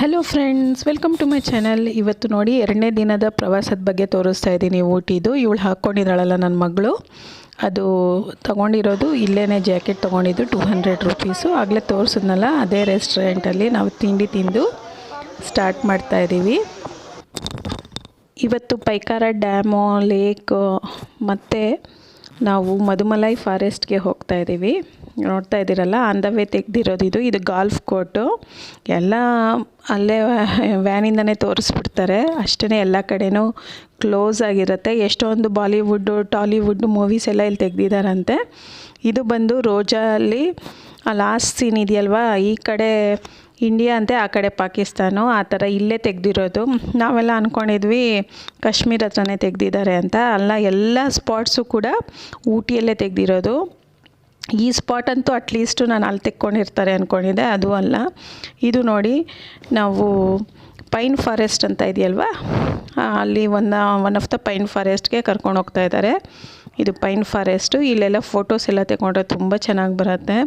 Hello friends welcome to my channel ಇವತ್ತು ನೋಡಿ ಎರಡನೇ ದಿನದ ಪ್ರವಾಸದ ಬಗ್ಗೆ ತೋರಿಸ್ತಾ ಇದ್ದೀನಿ ಊಟಿದು. ಇವಳು ಹಾಕ್ಕೊಂಡಿದ್ದಾಳಲ್ಲ ನನ್ನ ಮಗಳು. ಅದು ತೊಗೊಂಡಿರೋದು ಇಲ್ಲೇ ಜಾಕೆಟ್ ತೊಗೊಂಡಿದ್ದು ಟೂ ಹಂಡ್ರೆಡ್ ರುಪೀಸು ಆಗಲೇ ತೋರಿಸಿದ್ನಲ್ಲ, ಅದೇ ರೆಸ್ಟೋರೆಂಟಲ್ಲಿ ನಾವು ತಿಂಡಿ ತಿಂದು ಸ್ಟಾರ್ಟ್ ಮಾಡ್ತಾ ಇದ್ದೀವಿ. ಇವತ್ತು ಪೈಕಾರ ಡ್ಯಾಮು ಲೇಕು ಮತ್ತು ನಾವು ಮಧುಮಲೈ ಫಾರೆಸ್ಟ್ಗೆ ಹೋಗ್ತಾ ಇದ್ದೀವಿ. ನೋಡ್ತಾ ಇದ್ದೀರಲ್ಲ ಆನ್ ದ ವೇ ತೆಗ್ದಿರೋದು ಇದು. ಇದು ಗಾಲ್ಫ್ ಕೋರ್ಟು ಎಲ್ಲ ಅಲ್ಲೇ ವ್ಯಾನಿಂದನೇ ತೋರಿಸ್ಬಿಡ್ತಾರೆ. ಅಷ್ಟೇ ಎಲ್ಲ ಕಡೆನೂ ಕ್ಲೋಸ್ ಆಗಿರುತ್ತೆ. ಎಷ್ಟೊಂದು ಬಾಲಿವುಡ್ಡು ಟಾಲಿವುಡ್ ಮೂವೀಸ್ ಎಲ್ಲ ಇಲ್ಲಿ ತೆಗ್ದಿದ್ದಾರಂತೆ ಇದು ಬಂದು ರೋಜಾ ಅಲ್ಲಿ ಲಾಸ್ಟ್ ಸೀನ್ ಇದೆಯಲ್ವಾ? ಈ ಕಡೆ ಇಂಡಿಯಾ ಅಂತೆ, ಆ ಕಡೆ ಪಾಕಿಸ್ತಾನು. ಆ ಥರ ಇಲ್ಲೇ ತೆಗೆದಿರೋದು. ನಾವೆಲ್ಲ ಅಂದ್ಕೊಂಡಿದ್ವಿ ಕಾಶ್ಮೀರ ಹತ್ರನೇ ತೆಗೆದಿದ್ದಾರೆ ಅಂತ. ಅಲ್ಲ, ಎಲ್ಲ ಸ್ಪಾಟ್ಸು ಕೂಡ ಊಟಿಯಲ್ಲೇ ತೆಗ್ದಿರೋದು. ಈ ಸ್ಪಾಟ್ ಅಂತೂ ಅಟ್ಲೀಸ್ಟು ನಾನು ಅಲ್ಲಿ ತೆಕ್ಕೊಂಡಿರ್ತಾರೆ ಅಂದ್ಕೊಂಡಿದ್ದೆ ಅದು ಅಲ್ಲ. ಇದು ನೋಡಿ, ನಾವು ಪೈನ್ ಫಾರೆಸ್ಟ್ ಅಂತ ಇದೆಯಲ್ವಾ? ಅಲ್ಲಿ one one of the pine ಫಾರೆಸ್ಟ್ಗೆ ಕರ್ಕೊಂಡು ಹೋಗ್ತಾ ಇದ್ದಾರೆ ಇದು ಪೈನ್ ಫಾರೆಸ್ಟು ಇಲ್ಲೆಲ್ಲ ಫೋಟೋಸ್ ಎಲ್ಲ ತಗೊಂಡ್ರೆ ತುಂಬ ಚೆನ್ನಾಗಿ ಬರುತ್ತೆ.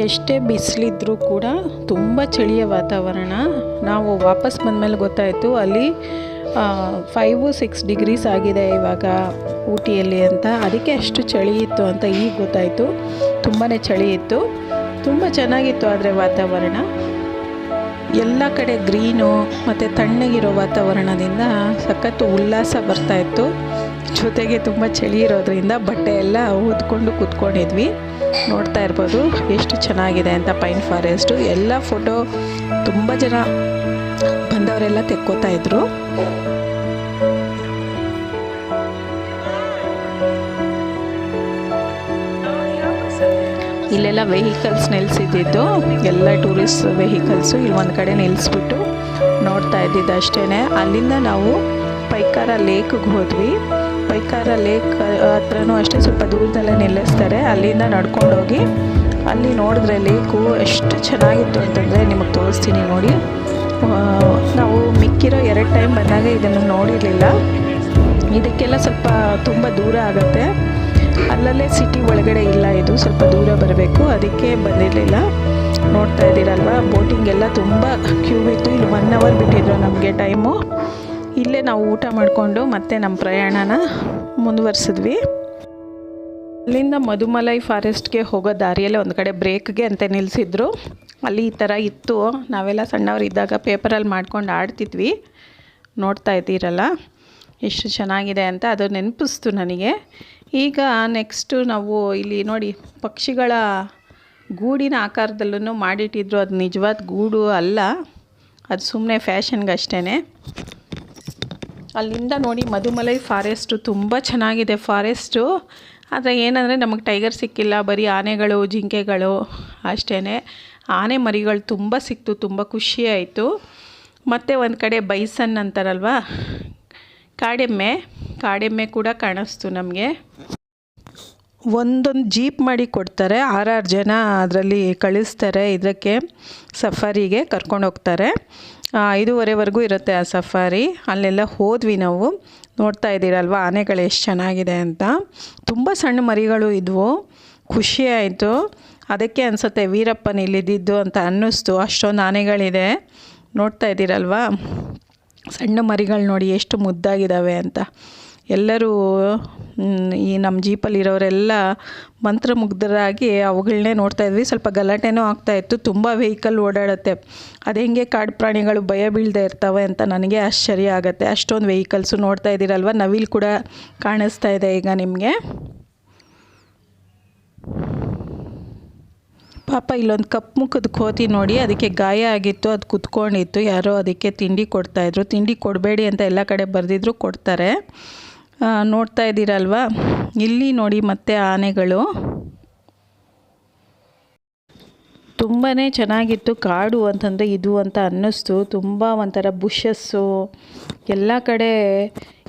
ಎಷ್ಟೇ ಬಿಸಿಲಿದ್ರೂ ಕೂಡ ತುಂಬ ಚಳಿಯ ವಾತಾವರಣ. ನಾವು ವಾಪಸ್ ಬಂದಮೇಲೆ ಗೊತ್ತಾಯಿತು, ಅಲ್ಲಿ ಫೈವು ಸಿಕ್ಸ್ ಡಿಗ್ರೀಸ್ ಆಗಿದೆ ಇವಾಗ ಊಟಿಯಲ್ಲಿ ಅಂತ. ಅದಕ್ಕೆ ಅಷ್ಟು ಚಳಿ ಇತ್ತು ಅಂತ ಈಗ ಗೊತ್ತಾಯಿತು. ತುಂಬಾ ಚಳಿ ಇತ್ತು. ತುಂಬ ಚೆನ್ನಾಗಿತ್ತು ಆದರೆ ವಾತಾವರಣ. ಎಲ್ಲ ಕಡೆ ಗ್ರೀನು ಮತ್ತು ತಣ್ಣಗಿರೋ ವಾತಾವರಣದಿಂದ ಸಖತ್ತು ಉಲ್ಲಾಸ ಬರ್ತಾಯಿತ್ತು ಜೊತೆಗೆ ತುಂಬ ಚಳಿ ಇರೋದ್ರಿಂದ ಬಟ್ಟೆ ಎಲ್ಲ ಓದ್ಕೊಂಡು ಕೂತ್ಕೊಂಡಿದ್ವಿ. ನೋಡ್ತಾ ಇರ್ಬೋದು ಎಷ್ಟು ಚೆನ್ನಾಗಿದೆ ಅಂತ ಪೈನ್ ಫಾರೆಸ್ಟು. ಎಲ್ಲ ಫೋಟೋ ತುಂಬ ಜನ ಬಂದವರೆಲ್ಲ ತೆಕ್ಕೋತಾ ಇದ್ರು. ಇಲ್ಲೆಲ್ಲ ವೆಹಿಕಲ್ಸ್ ನಿಲ್ಸಿದ್ದಿದ್ದು. ಎಲ್ಲ ಟೂರಿಸ್ಟ್ ವೆಹಿಕಲ್ಸು ಇಲ್ಲಿ ಒಂದು ಕಡೆ ನಿಲ್ಲಿಸ್ಬಿಟ್ಟು ನೋಡ್ತಾ ಇದ್ದಿದ್ದು ಅಷ್ಟೇ ಅಲ್ಲಿಂದ ನಾವು ಪೈಕಾರ ಲೇಕ್ಗೆ ಹೋದ್ವಿ. ಪೈಕಾರ ಲೇಕ್ ಹತ್ರನೂ ಅಷ್ಟೇ ಸ್ವಲ್ಪ ದೂರದಲ್ಲೇ ನಿಲ್ಲಿಸ್ತಾರೆ. ಅಲ್ಲಿಂದ ನಡ್ಕೊಂಡೋಗಿ ಅಲ್ಲಿ ನೋಡಿದ್ರೆ ಲೇಕು ಎಷ್ಟು ಚೆನ್ನಾಗಿತ್ತು ಅಂತಂದರೆ ನಿಮಗೆ ತೋರಿಸ್ತೀನಿ ನೋಡಿ. ನಾವು ಮಿಕ್ಕಿರೋ ಎರಡು ಟೈಮ್ ಬಂದಾಗ ಇದನ್ನು ನೋಡಿರಲಿಲ್ಲ. ಇದಕ್ಕೆಲ್ಲ ಸ್ವಲ್ಪ ತುಂಬ ದೂರ ಆಗುತ್ತೆ. ಅಲ್ಲಲ್ಲೇ ಸಿಟಿ ಒಳಗಡೆ ಇಲ್ಲ ಇದು, ಸ್ವಲ್ಪ ದೂರ ಬರಬೇಕು. ಅದಕ್ಕೆ ಬಂದಿರಲಿಲ್ಲ. ನೋಡ್ತಾ ಇದ್ದೀರಲ್ವ, ಬೋಟಿಂಗ್ ಎಲ್ಲ ತುಂಬ ಕ್ಯೂ ಇತ್ತು. ಇಲ್ಲಿ ಒನ್ ಅವರ್ ಬಿಟ್ಟಿದ್ರು ನಮಗೆ ಟೈಮು. ಇಲ್ಲೇ ನಾವು ಊಟ ಮಾಡಿಕೊಂಡು ಮತ್ತೆ ನಮ್ಮ ಪ್ರಯಾಣನ ಮುಂದುವರಿಸಿದ್ವಿ. ಅಲ್ಲಿಂದ ಮಧುಮಲೈ ಫಾರೆಸ್ಟ್ಗೆ ಹೋಗೋ ದಾರಿಯಲ್ಲೇ ಒಂದು ಕಡೆ ಬ್ರೇಕ್ಗೆ ಅಂತ ನಿಲ್ಲಿಸಿದ್ರು ಅಲ್ಲಿ ಈ ಥರ ಇತ್ತು. ನಾವೆಲ್ಲ ಸಣ್ಣವ್ರು ಇದ್ದಾಗ ಪೇಪರಲ್ಲಿ ಮಾಡ್ಕೊಂಡು ಆಡ್ತಿದ್ವಿ. ನೋಡ್ತಾ ಇದ್ದೀರಲ್ಲ? ಎಷ್ಟು ಚೆನ್ನಾಗಿದೆ ಅಂತ ಅದು ನೆನಪಿಸ್ತು ನನಗೆ. ಈಗ ನೆಕ್ಸ್ಟು ನಾವು ಇಲ್ಲಿ ನೋಡಿ ಪಕ್ಷಿಗಳ ಗೂಡಿನ ಆಕಾರದಲ್ಲೂ ಮಾಡಿಟ್ಟಿದ್ರು. ಅದು ನಿಜವಾದ ಗೂಡು ಅಲ್ಲ. ಅದು ಸುಮ್ಮನೆ ಫ್ಯಾಷನ್ಗೆ ಅಷ್ಟೇ ಅಲ್ಲಿಂದ ನೋಡಿ ಮಧುಮಲೈ ಫಾರೆಸ್ಟು ತುಂಬ ಚೆನ್ನಾಗಿದೆ ಫಾರೆಸ್ಟು. ಆದರೆ ಏನಂದರೆ ನಮಗೆ ಟೈಗರ್ ಸಿಕ್ಕಿಲ್ಲ, ಬರೀ ಆನೆಗಳು, ಜಿಂಕೆಗಳು ಅಷ್ಟೇ ಆನೆ ಮರಿಗಳು ತುಂಬ ಸಿಕ್ತು, ತುಂಬ ಖುಷಿ ಆಯಿತು. ಮತ್ತು ಒಂದು ಕಡೆ ಬೈಸನ್ ಅಂತಾರಲ್ವ? ಕಾಡೆಮ್ಮೆ ಕಾಡೆಮ್ಮೆ ಕೂಡ ಕಾಣಿಸ್ತು ನಮಗೆ. ಒಂದೊಂದು ಜೀಪ್ ಮಾಡಿ ಕೊಡ್ತಾರೆ. ಆರಾರು ಜನ ಅದರಲ್ಲಿ ಕಳಿಸ್ತಾರೆ. ಇದಕ್ಕೆ ಸಫಾರಿಗೆ ಕರ್ಕೊಂಡು ಹೋಗ್ತಾರೆ. ಐದೂವರೆವರೆಗೂ ಇರುತ್ತೆ ಆ ಸಫಾರಿ. ಅಲ್ಲೆಲ್ಲ ಹೋದ್ವಿ ನಾವು. ನೋಡ್ತಾ ಇದ್ದೀರಲ್ವ? ಆನೆಗಳು ಎಷ್ಟು ಚೆನ್ನಾಗಿದೆ ಅಂತ. ತುಂಬ ಸಣ್ಣ ಮರಿಗಳು ಇದ್ವು. ಖುಷಿ ಆಯಿತು. ಅದಕ್ಕೆ ಅನಿಸುತ್ತೆ, ವೀರಪ್ಪನ ಇಲ್ಲಿದ್ದಿದ್ದು ಅಂತ ಅನ್ನಿಸ್ತು. ಅಷ್ಟೊಂದು ಆನೆಗಳಿದೆ. ನೋಡ್ತಾ ಇದ್ದೀರಲ್ವ? ಸಣ್ಣ ಮರಿಗಳು ನೋಡಿ ಎಷ್ಟು ಮುದ್ದಾಗಿದ್ದಾವೆ ಅಂತ. ಎಲ್ಲರೂ ಈ ನಮ್ಮ ಜೀಪಲ್ಲಿರೋರೆಲ್ಲ ಮಂತ್ರಮುಗ್ಧರಾಗಿ ಅವುಗಳನ್ನೇ ನೋಡ್ತಾ ಇದ್ವಿ. ಸ್ವಲ್ಪ ಗಲಾಟೆನೂ ಆಗ್ತಾ ಇತ್ತು. ತುಂಬ ವೆಹಿಕಲ್ ಓಡಾಡುತ್ತೆ. ಅದು ಹೆಂಗೆ ಕಾಡು ಪ್ರಾಣಿಗಳು ಭಯ ಬೀಳದೆ ಇರ್ತವೆ ಅಂತ ನನಗೆ ಆಶ್ಚರ್ಯ ಆಗುತ್ತೆ. ಅಷ್ಟೊಂದು ವೆಹಿಕಲ್ಸು ನೋಡ್ತಾ ಇದ್ದೀರಲ್ವ? ನವಿಲ್ ಕೂಡ ಕಾಣಿಸ್ತಾ ಇದೆ ಈಗ ನಿಮಗೆ. ಪಾಪ ಇಲ್ಲೊಂದು ಕಪ್ ಮುಖದ ಕೋತಿ ನೋಡಿ, ಅದಕ್ಕೆ ಗಾಯ ಆಗಿತ್ತು, ಅದು ಕುತ್ಕೊಂಡಿತ್ತು. ಯಾರೋ ಅದಕ್ಕೆ ತಿಂಡಿ ಕೊಡ್ತಾಯಿದ್ರು ತಿಂಡಿ ಕೊಡಬೇಡಿ ಅಂತ ಎಲ್ಲ ಕಡೆ ಬರೆದಿದ್ರು, ಕೊಡ್ತಾರೆ. ನೋಡ್ತಾ ಇದ್ದೀರಲ್ವ? ಇಲ್ಲಿ ನೋಡಿ ಮತ್ತೆ ಆನೆಗಳು. ತುಂಬಾ ಚೆನ್ನಾಗಿತ್ತು ಕಾಡು ಅಂತಂದರೆ ಇದು ಅಂತ ಅನ್ನಿಸ್ತು. ತುಂಬ ಒಂಥರ ಬುಷಸ್ಸು ಎಲ್ಲ ಕಡೆ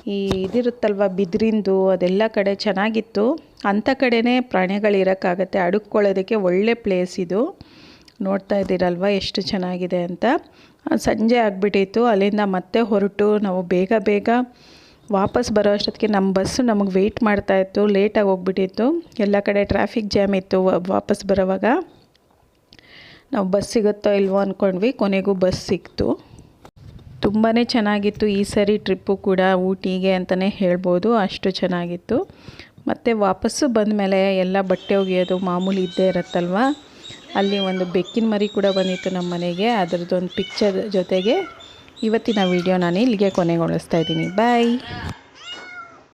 ಈ ಇದಿರುತ್ತಲ್ವ ಬಿದಿರಿಂದು, ಅದೆಲ್ಲ ಕಡೆ ಚೆನ್ನಾಗಿತ್ತು. ಅಂಥ ಕಡೆನೇ ಪ್ರಾಣಿಗಳಿರೋಕ್ಕಾಗತ್ತೆ ಅಡುಕ್ಕೊಳ್ಳೋದಕ್ಕೆ ಒಳ್ಳೆ ಪ್ಲೇಸ್ ಇದು. ನೋಡ್ತಾ ಇದ್ದೀರಲ್ವ ಎಷ್ಟು ಚೆನ್ನಾಗಿದೆ ಅಂತ. ಸಂಜೆ ಆಗಿಬಿಟ್ಟಿತ್ತು. ಅಲ್ಲಿಂದ ಮತ್ತೆ ಹೊರಟು. ನಾವು ಬೇಗ ಬೇಗ ವಾಪಸ್ ಬರೋ ಅಷ್ಟೊತ್ತಿಗೆ ನಮ್ಮ ಬಸ್ಸು ನಮಗೆ ವೆಯ್ಟ್ ಮಾಡ್ತಾಯಿತ್ತು ಲೇಟಾಗಿ ಹೋಗ್ಬಿಟ್ಟಿತ್ತು. ಎಲ್ಲ ಕಡೆ ಟ್ರಾಫಿಕ್ ಜಾಮ್ ಇತ್ತು ವಾಪಸ್ ಬರೋವಾಗ. ನಾವು ಬಸ್ ಸಿಗುತ್ತೋ ಇಲ್ವೋ ಅಂದ್ಕೊಂಡ್ವಿ ಕೊನೆಗೂ ಬಸ್ ಸಿಕ್ತು. ತುಂಬಾ ಚೆನ್ನಾಗಿತ್ತು ಈ ಸರಿ ಟ್ರಿಪ್ಪು ಕೂಡ, ಊಟಿಗೆ ಅಂತಲೇ ಹೇಳ್ಬೋದು, ಅಷ್ಟು ಚೆನ್ನಾಗಿತ್ತು. ಮತ್ತು ವಾಪಸ್ಸು ಬಂದಮೇಲೆ ಎಲ್ಲ ಬಟ್ಟೆ ಒಗೆಯೋದು ಮಾಮೂಲಿ ಇದ್ದೇ ಇರುತ್ತಲ್ವ? ಅಲ್ಲಿ ಒಂದು ಬೆಕ್ಕಿನ ಮರಿ ಕೂಡ ಬಂದಿತ್ತು ನಮ್ಮ ಮನೆಗೆ ಅದರದ್ದೊಂದು ಪಿಕ್ಚರ್ ಜೊತೆಗೆ. ಇವತ್ತಿನ ವಿಡಿಯೋ ನಾನು ಇಲ್ಲಿಗೆ ಕೊನೆಗೊಳಿಸ್ತಾ ಇದ್ದೀನಿ. ಬಾಯ್